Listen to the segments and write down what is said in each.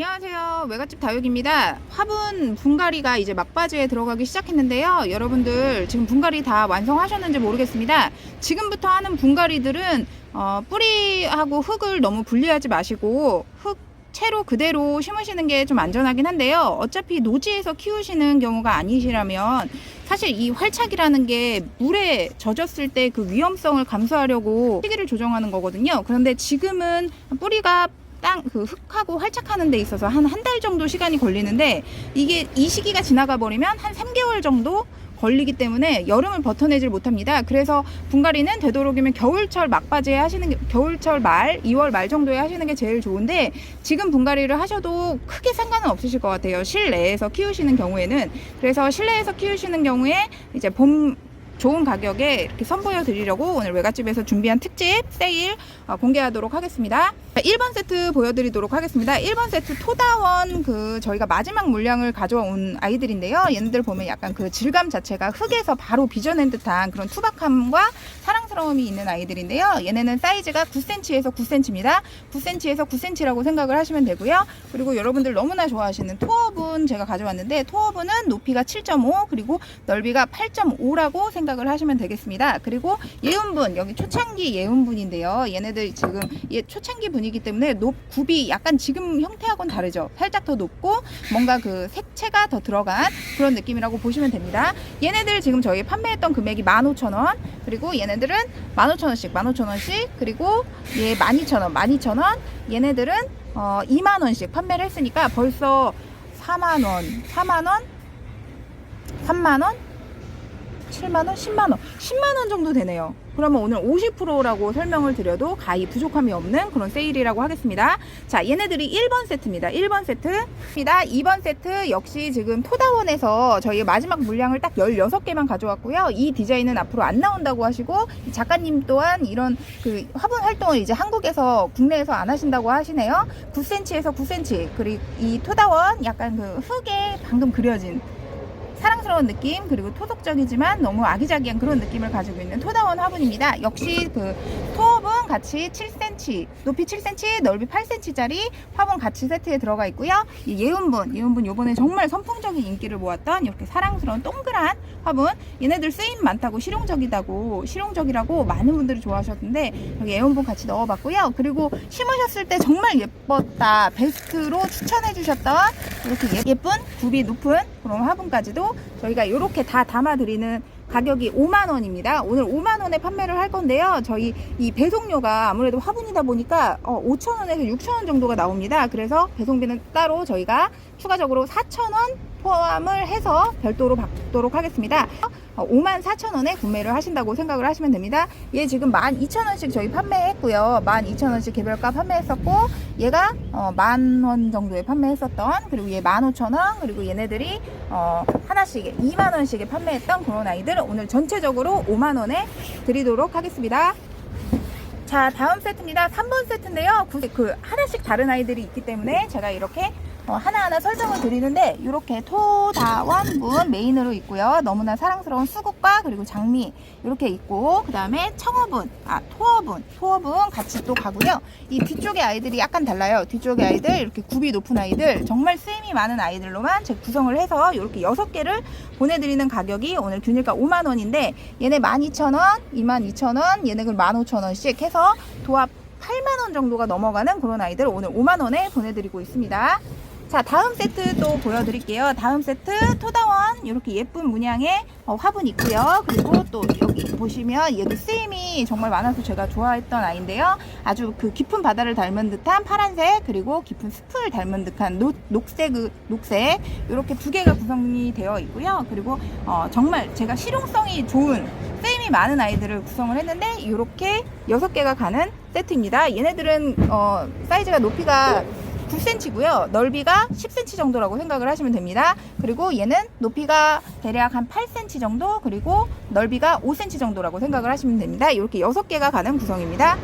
안녕하세요. 외갓집 다육입니다. 화분 분갈이가 이제 막바지에 들어가기 시작했는데요. 여러분들 지금 분갈이 다 완성하셨는지 모르겠습니다. 지금부터 하는 분갈이들은 어, 뿌리하고 흙을 너무 분리하지 마시고 흙 채로 그대로 심으시는 게 좀 안전하긴 한데요. 어차피 노지에서 키우시는 경우가 아니시라면 사실 이 활착이라는 게 물에 젖었을 때 그 위험성을 감수하려고 시기를 조정하는 거거든요. 그런데 지금은 뿌리가 땅 그 흙하고 활착하는 데 있어서 한 한 달 정도 시간이 걸리는데 이게 이 시기가 지나가 버리면 한 3개월 정도 걸리기 때문에 여름을 버텨내질 못합니다. 그래서 분갈이는 되도록이면 겨울철 막바지에 하시는 게 겨울철 말 2월 말 정도에 하시는 게 제일 좋은데 지금 분갈이를 하셔도 크게 상관은 없으실 것 같아요. 실내에서 키우시는 경우에는 그래서 실내에서 키우시는 경우에 이제 봄 좋은 가격에 이렇게 선보여 드리려고 오늘 외갓집에서 준비한 특집 세일 어, 공개하도록 하겠습니다. 자, 1번 세트 보여드리도록 하겠습니다. 1번 세트 토다원 그 저희가 마지막 물량을 가져온 아이들인데요. 얘네들 보면 약간 그 질감 자체가 흙에서 바로 빚어낸 듯한 그런 투박함과 사랑 스러움이 있는 아이들인데요. 얘네는 사이즈가 9cm에서 9cm입니다. 9cm에서 9cm라고 생각을 하시면 되고요. 그리고 여러분들 너무나 좋아하시는 토어분 제가 가져왔는데 토어분은 높이가 7.5 그리고 넓이가 8.5라고 생각을 하시면 되겠습니다. 그리고 예운분 여기 초창기 예운분인데요. 얘네들 지금 얘 초창기 분이기 때문에 높 굽이 약간 지금 형태하고는 다르죠. 살짝 더 높고 뭔가 그 색채가 더 들어간 그런 느낌이라고 보시면 됩니다. 얘네들 지금 저희 판매했던 금액이 15,000원 그리고 얘네들은 15,000원씩 15,000원씩 그리고 얘 12,000원 12,000원. 얘네들은 어 2만원씩 판매를 했으니까 벌써 4만원 4만원? 3만원? 7만원, 10만원, 10만원 정도 되네요. 그러면 오늘 50%라고 설명을 드려도 가히 부족함이 없는 그런 세일이라고 하겠습니다. 자, 얘네들이 1번 세트입니다. 1번 세트입니다. 2번 세트 역시 지금 토다원에서 저희 마지막 물량을 딱 16개만 가져왔고요. 이 디자인은 앞으로 안 나온다고 하시고 이 작가님 또한 이런 그 화분 활동을 이제 한국에서 국내에서 안 하신다고 하시네요. 9cm에서 9cm 그리고 이 토다원 약간 그 흙에 방금 그려진 사랑스러운 느낌 그리고 토속적이지만 너무 아기자기한 그런 느낌을 가지고 있는 토다원 화분입니다. 역시 그토 업은 같이 7cm 높이 7cm 넓이 8cm짜리 화분 같이 세트에 들어가 있고요. 이 예운분 예운분 요번에 정말 선풍적인 인기를 모았던 이렇게 사랑스러운 동그란 화분 얘네들 쓰임 많다고 실용적이다고 실용적이라고 많은 분들이 좋아하셨는데 여기 예운분 같이 넣어봤고요. 그리고 심으셨을 때 정말 예뻤다 베스트로 추천해 주셨던 이렇게 예- 예쁜 굽이 높은 그런 화분까지도 저희가 이렇게 다 담아드리는 가격이 5만 원입니다. 오늘 5만 원에 판매를 할 건데요. 저희 이 배송료가 아무래도 화분이다 보니까 어, 5천 원에서 6천 원 정도가 나옵니다. 그래서 배송비는 따로 저희가 추가적으로 4천 원 포함을 해서 별도로 받도록 하겠습니다. 어, 5만 4천 원에 구매를 하신다고 생각을 하시면 됩니다. 얘 지금 12,000원씩 저희 판매했고요. 12,000원씩 개별가 판매했었고 얘가 어, 만원 정도에 판매했었던 그리고 얘 15,000원 그리고 얘네들이 어, 하나씩 2만 원씩에 판매했던 그런 아이들 오늘 전체적으로 5만 원에 드리도록 하겠습니다. 자 다음 세트입니다 3번 세트인데요 그, 그 하나씩 다른 아이들이 있기 때문에 제가 이렇게 어, 하나하나 설정을 드리는데 이렇게 토다원분 메인으로 있고요. 너무나 사랑스러운 수국과 그리고 장미 이렇게 있고 그 다음에 청어분 아 토어분 토어분 같이 또 가고요. 이 뒤쪽에 아이들이 약간 달라요. 뒤쪽에 아이들 이렇게 굽이 높은 아이들 정말 쓰임이 많은 아이들로만 제가 구성을 해서 이렇게 6개를 보내드리는 가격이 오늘 균일가 5만원인데 얘네 12,000원 22,000원 얘네 그 15,000원씩 해서 도합 8만원 정도가 넘어가는 그런 아이들 오늘 5만원에 보내드리고 있습니다. 자 다음 세트 또 보여드릴게요. 다음 세트 토다원 이렇게 예쁜 문양의 어, 화분 있고요. 그리고 또 여기 보시면 얘도 쓰임이 정말 많아서 제가 좋아했던 아이인데요. 아주 그 깊은 바다를 닮은 듯한 파란색 그리고 깊은 숲을 닮은 듯한 녹, 녹색 녹색 이렇게 두 개가 구성이 되어 있고요. 그리고 어, 정말 제가 실용성이 좋은 쓰임이 많은 아이들을 구성을 했는데 이렇게 여섯 개가 가는 세트입니다. 얘네들은 어, 사이즈가 높이가 9cm고요. 넓이가 10cm 정도라고 생각을 하시면 됩니다. 그리고 얘는 높이가 대략 한 8cm 정도, 그리고 넓이가 5cm 정도라고 생각을 하시면 됩니다. 이렇게 6개가 가는 구성입니다.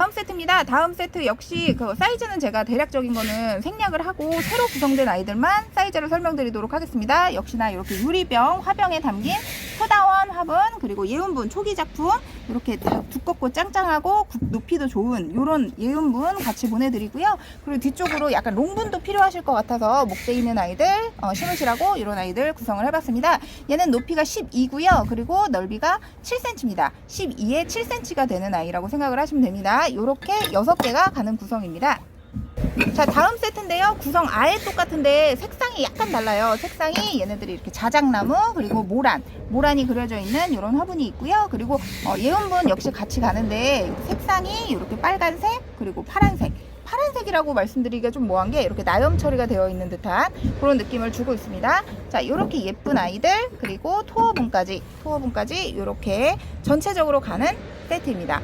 다음 세트입니다. 다음 세트 역시 그 사이즈는 제가 대략적인 거는 생략을 하고 새로 구성된 아이들만 사이즈를 설명드리도록 하겠습니다. 역시나 이렇게 유리병, 화병에 담긴 토다 원 화분 그리고 예운분 초기 작품 이렇게 다 두껍고 짱짱하고 굽- 높이도 좋은 이런 예운분 같이 보내드리고요. 그리고 뒤쪽으로 약간 롱분도 필요하실 것 같아서 목재 있는 아이들 어, 심으시라고 이런 아이들 구성을 해봤습니다. 얘는 높이가 12고요. 그리고 넓이가 7cm입니다. 12에 7cm가 되는 아이라고 생각을 하시면 됩니다. 이렇게 6개가 가는 구성입니다. 자 다음 세트인데요. 구성 아예 똑같은데 색상이 약간 달라요. 색상이 얘네들이 이렇게 자작나무 그리고 모란. 모란이 그려져 있는 이런 화분이 있고요. 그리고 어, 예온분 역시 같이 가는데 색상이 이렇게 빨간색 그리고 파란색. 파란색이라고 말씀드리기가 좀 뭐한 게 이렇게 나염 처리가 되어 있는 듯한 그런 느낌을 주고 있습니다. 자 이렇게 예쁜 아이들 그리고 토어분까지 토어분까지 이렇게 전체적으로 가는 세트입니다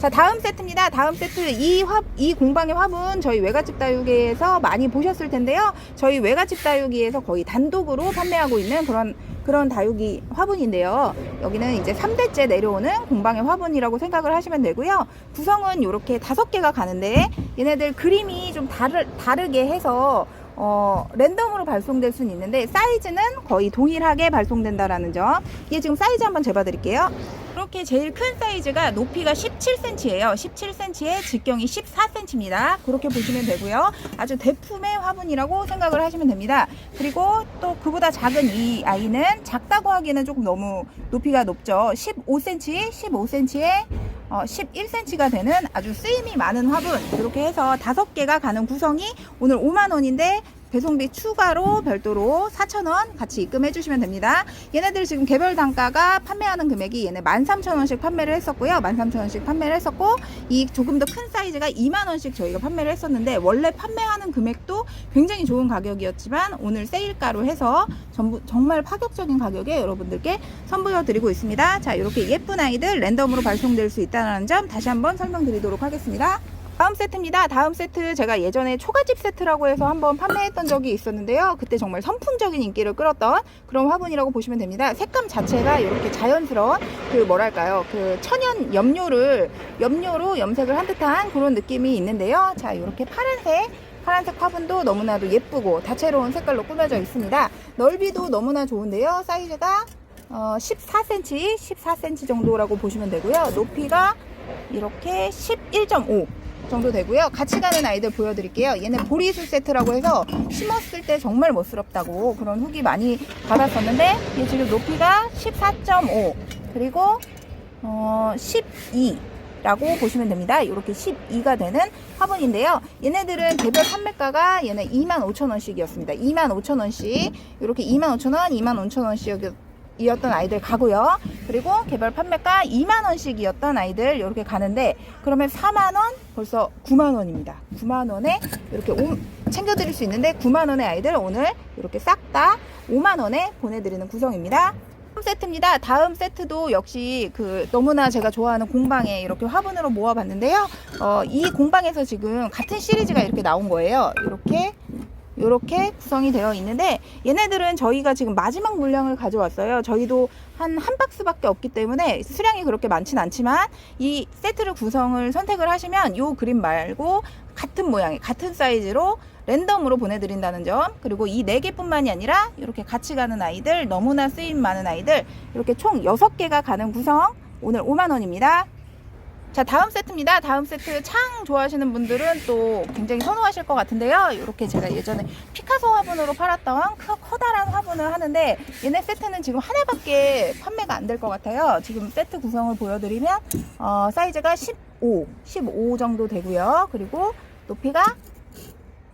자 다음 세트입니다. 다음 세트 이, 화, 이 공방의 화분 저희 외갓집 다육이에서 많이 보셨을 텐데요. 저희 외갓집 다육이에서 거의 단독으로 판매하고 있는 그런 그런 다육이 화분인데요. 여기는 이제 3대째 내려오는 공방의 화분이라고 생각을 하시면 되고요. 구성은 이렇게 다섯 개가 가는데 얘네들 그림이 좀 다르, 다르게 해서 어, 랜덤으로 발송될 수는 있는데 사이즈는 거의 동일하게 발송된다라는 점. 얘 지금 사이즈 한번 재봐 드릴게요. 이렇게 제일 큰 사이즈가 높이가 17cm예요. 17cm에 직경이 14cm입니다. 그렇게 보시면 되고요. 아주 대품의 화분이라고 생각을 하시면 됩니다. 그리고 또 그보다 작은 이 아이는 작다고 하기에는 조금 너무 높이가 높죠. 15cm, 15cm에 어, 11cm가 되는 아주 쓰임이 많은 화분 이렇게 해서 다섯 개가 가는 구성이 오늘 5만 원인데 배송비 추가로 별도로 4,000원 같이 입금해 주시면 됩니다. 얘네들 지금 개별 단가가 판매하는 금액이 얘네 13,000원씩 판매를 했었고요. 13,000원씩 판매를 했었고 이 조금 더 큰 사이즈가 2만 원씩 저희가 판매를 했었는데 원래 판매하는 금액도 굉장히 좋은 가격이었지만 오늘 세일가로 해서 전부 정말 파격적인 가격에 여러분들께 선보여 드리고 있습니다. 자, 이렇게 예쁜 아이들 랜덤으로 발송될 수 있다는 점 다시 한번 설명드리도록 하겠습니다. 다음 세트입니다. 다음 세트 제가 예전에 초가집 세트라고 해서 한번 판매했던 적이 있었는데요. 그때 정말 선풍적인 인기를 끌었던 그런 화분이라고 보시면 됩니다. 색감 자체가 이렇게 자연스러운 그 뭐랄까요. 그 천연 염료를 염료로 염색을 한 듯한 그런 느낌이 있는데요. 자, 이렇게 파란색 파란색 화분도 너무나도 예쁘고 다채로운 색깔로 꾸며져 있습니다. 넓이도 너무나 좋은데요. 사이즈가 어, 14cm, 14cm 정도라고 보시면 되고요. 높이가 이렇게 11.5 정도 되고요. 같이 가는 아이들 보여드릴게요. 얘는 보리수 세트라고 해서 심었을 때 정말 멋스럽다고 그런 후기 많이 받았었는데 얘 지금 높이가 14.5 그리고 어, 12 라고 보시면 됩니다. 이렇게 12가 되는 화분인데요. 얘네들은 개별 판매가가 얘네 25,000원씩이었습니다. 25,000원씩 이렇게 25,000원, 25,000원씩 이었 던 아이들 가고요. 그리고 개별 판매가 2만 원씩이었던 아이들 이렇게 가는데 그러면 4만 원 벌써 9만 원입니다. 9만 원에 이렇게 오- 챙겨 드릴 수 있는데 9만 원의 아이들 오늘 이렇게 싹 다 5만 원에 보내 드리는 구성입니다. 다음 세트입니다. 다음 세트도 역시 그 너무나 제가 좋아하는 공방에 이렇게 화분으로 모아봤는데요. 어, 이 공방에서 지금 같은 시리즈가 이렇게 나온 거예요. 이렇게 이렇게 구성이 되어 있는데 얘네들은 저희가 지금 마지막 물량을 가져왔어요. 저희도 한 한 박스밖에 없기 때문에 수량이 그렇게 많진 않지만 이 세트를 구성을 선택을 하시면 이 그림 말고 같은 모양의 같은 사이즈로 랜덤으로 보내드린다는 점 그리고 이 네 개뿐만이 아니라 이렇게 같이 가는 아이들 너무나 쓰임 많은 아이들 이렇게 총 여섯 개가 가는 구성 오늘 5만 원입니다. 자 다음 세트입니다. 다음 세트 창 좋아하시는 분들은 또 굉장히 선호하실 것 같은데요. 이렇게 제가 예전에 피카소 화분으로 팔았던 크- 커다란 화분을 하는데 얘네 세트는 지금 하나밖에 판매가 안 될 것 같아요. 지금 세트 구성을 보여드리면 어, 사이즈가 15, 15 정도 되고요. 그리고 높이가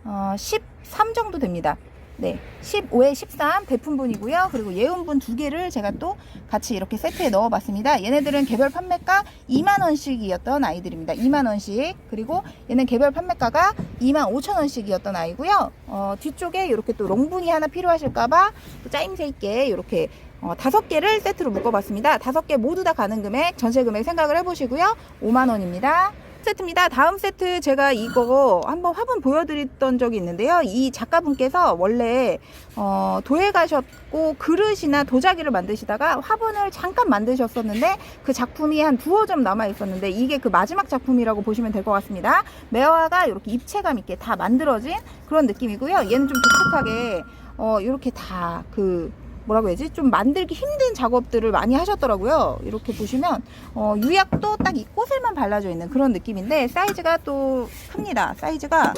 어, 13 정도 됩니다. 네, 15에 13 대품분이고요. 그리고 예온분 두 개를 제가 또 같이 이렇게 세트에 넣어봤습니다. 얘네들은 개별 판매가 2만 원씩이었던 아이들입니다. 2만 원씩. 그리고 얘는 개별 판매가가 2만 5천 원씩이었던 아이고요. 어, 뒤쪽에 이렇게 또 롱분이 하나 필요하실까봐 또 짜임새 있게 이렇게 어, 다섯 개를 세트로 묶어봤습니다. 다섯 개 모두 다 가는 금액, 전체 금액 생각을 해보시고요. 5만 원입니다. 세트입니다. 다음 세트 제가 이거 한번 화분 보여드렸던 적이 있는데요. 이 작가분께서 원래 어, 도에 가셨고 그릇이나 도자기를 만드시다가 화분을 잠깐 만드셨었는데 그 작품이 한 두어 점 남아 있었는데 이게 그 마지막 작품이라고 보시면 될 것 같습니다. 매화가 이렇게 입체감 있게 다 만들어진 그런 느낌이고요. 얘는 좀 독특하게 어, 이렇게 다그 뭐라고 해야지 좀 만들기 힘든 작업들을 많이 하셨더라고요. 이렇게 보시면 어, 유약도 딱 이 꽃에만 발라져 있는 그런 느낌인데 사이즈가 또 큽니다. 사이즈가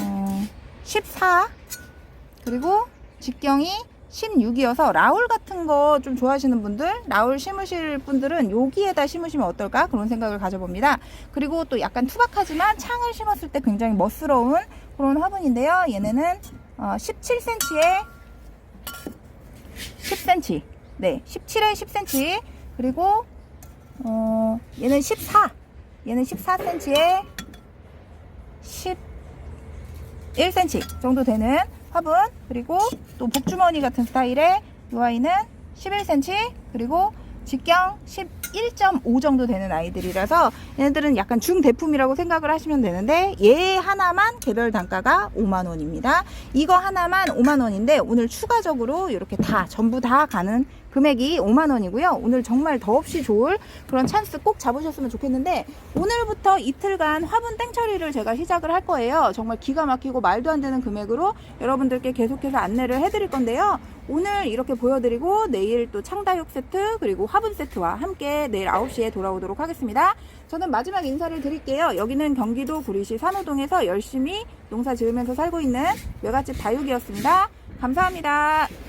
어, 14 그리고 직경이 16이어서 라울 같은 거 좀 좋아하시는 분들, 라울 심으실 분들은 여기에다 심으시면 어떨까 그런 생각을 가져봅니다. 그리고 또 약간 투박하지만 창을 심었을 때 굉장히 멋스러운 그런 화분인데요. 얘네는 어, 17cm에 10cm, 네, 17에 10cm 그리고 어, 얘는 14, 얘는 14cm에 11cm 정도 되는 화분. 그리고 또 복주머니 같은 스타일의 이 아이는 11cm 그리고 직경 11.5 정도 되는 아이들이라서 얘네들은 약간 중대품이라고 생각을 하시면 되는데 얘 하나만 개별 단가가 5만 원입니다. 이거 하나만 5만 원인데 오늘 추가적으로 이렇게 다 전부 다 가는 금액이 5만 원이고요 오늘 정말 더없이 좋을 그런 찬스 꼭 잡으셨으면 좋겠는데 오늘부터 이틀간 화분 땡처리를 제가 시작을 할 거예요 정말 기가 막히고 말도 안 되는 금액으로 여러분들께 계속해서 안내를 해드릴 건데요 오늘 이렇게 보여드리고 내일 또 창다육 세트 그리고 화분 세트와 함께 내일 9시에 돌아오도록 하겠습니다. 저는 마지막 인사를 드릴게요. 여기는 경기도 구리시 산호동에서 열심히 농사 지으면서 살고 있는 외갓집 다육이었습니다. 감사합니다.